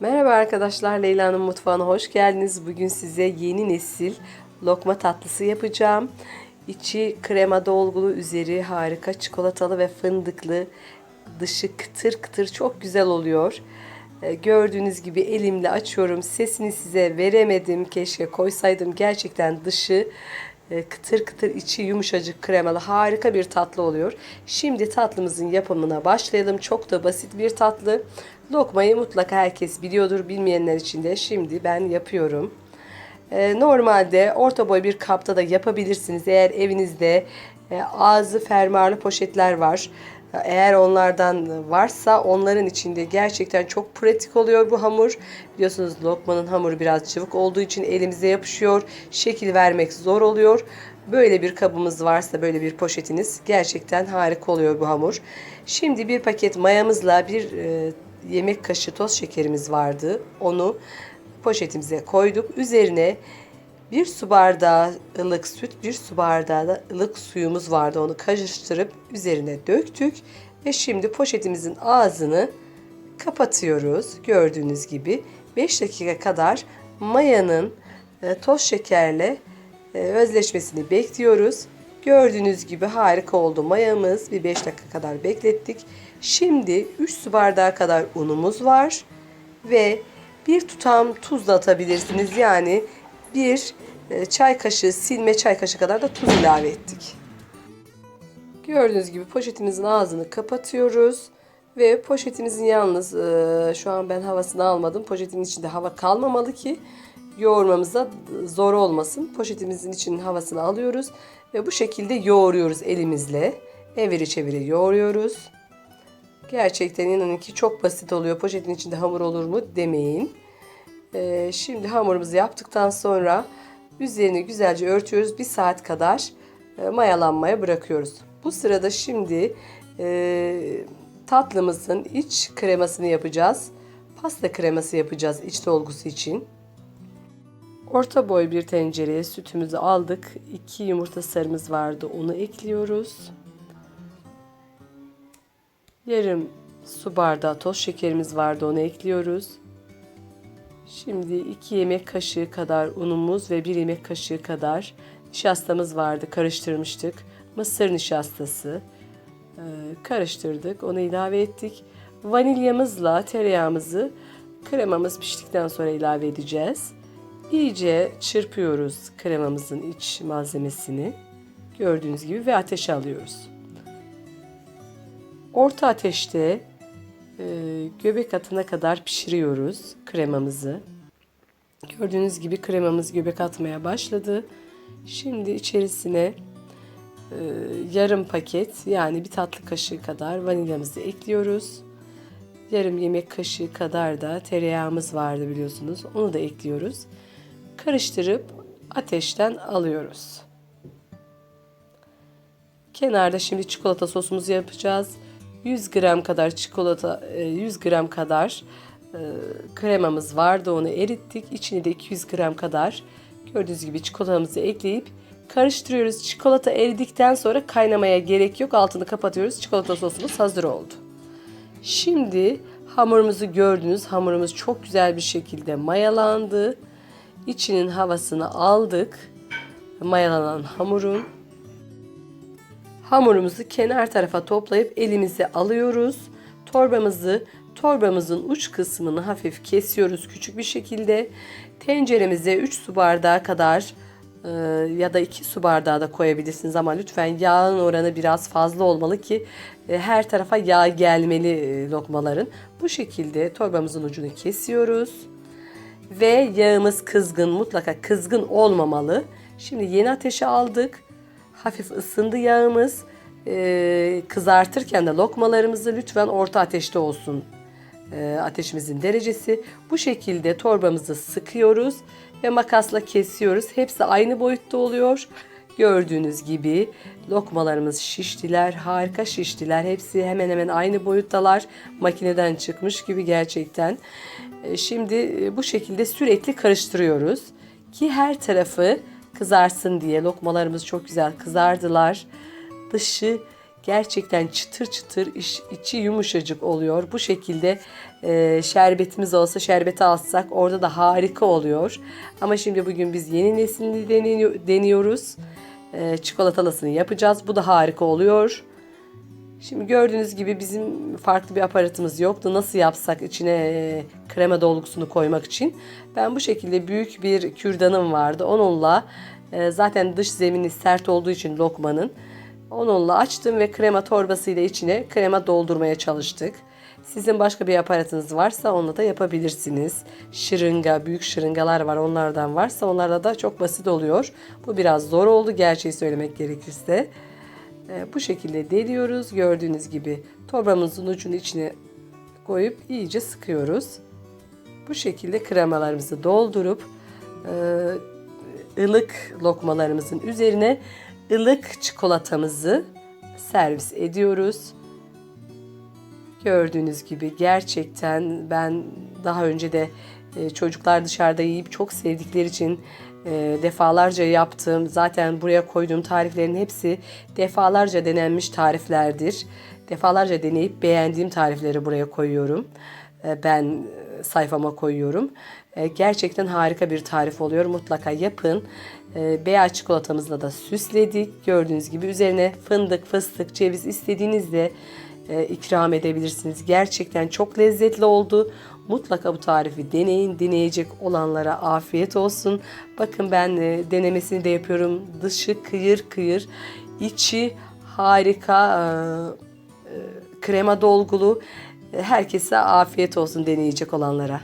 Merhaba arkadaşlar, Leyla'nın mutfağına hoş geldiniz. Bugün size yeni nesil lokma tatlısı yapacağım. İçi krema dolgulu, üzeri harika çikolatalı ve fındıklı. Dışı kıtır kıtır çok güzel oluyor. Ee, Gördüğünüz gibi elimle açıyorum. Sesini size veremedim. Keşke koysaydım. Gerçekten dışı kıtır kıtır içi yumuşacık kremalı harika bir tatlı oluyor. Şimdi tatlımızın yapımına başlayalım. Çok da basit bir tatlı. Lokmayı mutlaka herkes biliyordur. Bilmeyenler için de şimdi ben yapıyorum. Ee, Normalde orta boy bir kapta da yapabilirsiniz. Eğer evinizde e, ağzı fermuarlı poşetler var. Eğer onlardan varsa onların içinde gerçekten çok pratik oluyor bu hamur. Biliyorsunuz lokmanın hamuru biraz cıvık olduğu için elimize yapışıyor. Şekil vermek zor oluyor. Böyle bir kabımız varsa böyle bir poşetiniz gerçekten harika oluyor bu hamur. Şimdi bir paket mayamızla bir e, yemek kaşığı toz şekerimiz vardı. Onu poşetimize koyduk. Üzerine bir su bardağı ılık süt, bir su bardağı da ılık suyumuz vardı. Onu karıştırıp üzerine döktük. Ve şimdi poşetimizin ağzını kapatıyoruz. Gördüğünüz gibi 5 dakika kadar mayanın e, toz şekerle e, özleşmesini bekliyoruz. Gördüğünüz gibi harika oldu mayamız. Bir 5 dakika kadar beklettik. Şimdi 3 su bardağı kadar unumuz var. Ve bir tutam tuz da atabilirsiniz. Yani bir e, çay kaşığı silme çay kaşığı kadar da tuz ilave ettik. Gördüğünüz gibi poşetimizin ağzını kapatıyoruz. Ve poşetimizin yalnız e, şu an ben havasını almadım. Poşetin içinde hava kalmamalı ki yoğurmamıza zor olmasın. Poşetimizin içinin havasını alıyoruz. Ve bu şekilde yoğuruyoruz elimizle. Eviri çeviri yoğuruyoruz. Gerçekten inanın ki çok basit oluyor. Poşetin içinde hamur olur mu demeyin. Ee, şimdi hamurumuzu yaptıktan sonra üzerini güzelce örtüyoruz. Bir saat kadar e, mayalanmaya bırakıyoruz. Bu sırada şimdi e, tatlımızın iç kremasını yapacağız. Pasta kreması yapacağız iç dolgusu için. Orta boy bir tencereye sütümüzü aldık. 2 yumurta sarımız vardı. Onu ekliyoruz. Yarım su bardağı toz şekerimiz vardı. Onu ekliyoruz. Şimdi 2 yemek kaşığı kadar unumuz ve 1 yemek kaşığı kadar nişastamız vardı. Karıştırmıştık. Mısır nişastası. Ee, karıştırdık. Onu ilave ettik. Vanilyamızla tereyağımızı kremamız piştikten sonra ilave edeceğiz. İyice çırpıyoruz kremamızın iç malzemesini. Gördüğünüz gibi ve ateşe alıyoruz. Orta ateşte e, göbek atına kadar pişiriyoruz kremamızı. Gördüğünüz gibi kremamız göbek atmaya başladı. Şimdi içerisine e, yarım paket yani bir tatlı kaşığı kadar vanilyamızı ekliyoruz. Yarım yemek kaşığı kadar da tereyağımız vardı biliyorsunuz. Onu da ekliyoruz. Karıştırıp ateşten alıyoruz. Kenarda şimdi çikolata sosumuzu yapacağız. 100 gram kadar çikolata, 100 gram kadar e, kremamız vardı. Onu erittik. İçine de 200 gram kadar gördüğünüz gibi çikolatamızı ekleyip karıştırıyoruz. Çikolata eridikten sonra kaynamaya gerek yok. Altını kapatıyoruz. Çikolata sosumuz hazır oldu. Şimdi hamurumuzu gördünüz. Hamurumuz çok güzel bir şekilde mayalandı. İçinin havasını aldık. Mayalanan hamurun Hamurumuzu kenar tarafa toplayıp elimize alıyoruz. Torbamızı, torbamızın uç kısmını hafif kesiyoruz küçük bir şekilde. Tenceremize 3 su bardağı kadar e, ya da 2 su bardağı da koyabilirsiniz ama lütfen yağın oranı biraz fazla olmalı ki e, her tarafa yağ gelmeli e, lokmaların. Bu şekilde torbamızın ucunu kesiyoruz. Ve yağımız kızgın mutlaka kızgın olmamalı. Şimdi yeni ateşe aldık hafif ısındı yağımız. Ee, kızartırken de lokmalarımızı lütfen orta ateşte olsun ee, ateşimizin derecesi. Bu şekilde torbamızı sıkıyoruz ve makasla kesiyoruz. Hepsi aynı boyutta oluyor. Gördüğünüz gibi lokmalarımız şiştiler, harika şiştiler. Hepsi hemen hemen aynı boyuttalar. Makineden çıkmış gibi gerçekten. Ee, şimdi bu şekilde sürekli karıştırıyoruz ki her tarafı kızarsın diye lokmalarımız çok güzel kızardılar. Dışı Gerçekten çıtır çıtır iç- içi yumuşacık oluyor. Bu şekilde e, şerbetimiz olsa şerbeti alsak orada da harika oluyor. Ama şimdi bugün biz yeni neslini deniyor- deniyoruz. E, çikolatalısını yapacağız. Bu da harika oluyor. Şimdi gördüğünüz gibi bizim farklı bir aparatımız yoktu. Nasıl yapsak içine e, krema dolgusunu koymak için. Ben bu şekilde büyük bir kürdanım vardı. Onunla e, zaten dış zemini sert olduğu için lokmanın onunla açtım ve krema torbasıyla içine krema doldurmaya çalıştık. Sizin başka bir aparatınız varsa onunla da yapabilirsiniz. Şırınga, büyük şırıngalar var onlardan varsa onlarla da çok basit oluyor. Bu biraz zor oldu gerçeği söylemek gerekirse. E, bu şekilde deliyoruz. Gördüğünüz gibi torbamızın ucunu içine koyup iyice sıkıyoruz. Bu şekilde kremalarımızı doldurup e, ılık lokmalarımızın üzerine ılık çikolatamızı servis ediyoruz. Gördüğünüz gibi gerçekten ben daha önce de e, çocuklar dışarıda yiyip çok sevdikleri için e, defalarca yaptım. Zaten buraya koyduğum tariflerin hepsi defalarca denenmiş tariflerdir. Defalarca deneyip beğendiğim tarifleri buraya koyuyorum. E, ben sayfama koyuyorum. Gerçekten harika bir tarif oluyor. Mutlaka yapın. Beyaz çikolatamızla da süsledik. Gördüğünüz gibi üzerine fındık, fıstık, ceviz istediğinizde e, ikram edebilirsiniz. Gerçekten çok lezzetli oldu. Mutlaka bu tarifi deneyin. Deneyecek olanlara afiyet olsun. Bakın ben e, denemesini de yapıyorum. Dışı kıyır kıyır, içi harika e, e, krema dolgulu. Herkese afiyet olsun deneyecek olanlara.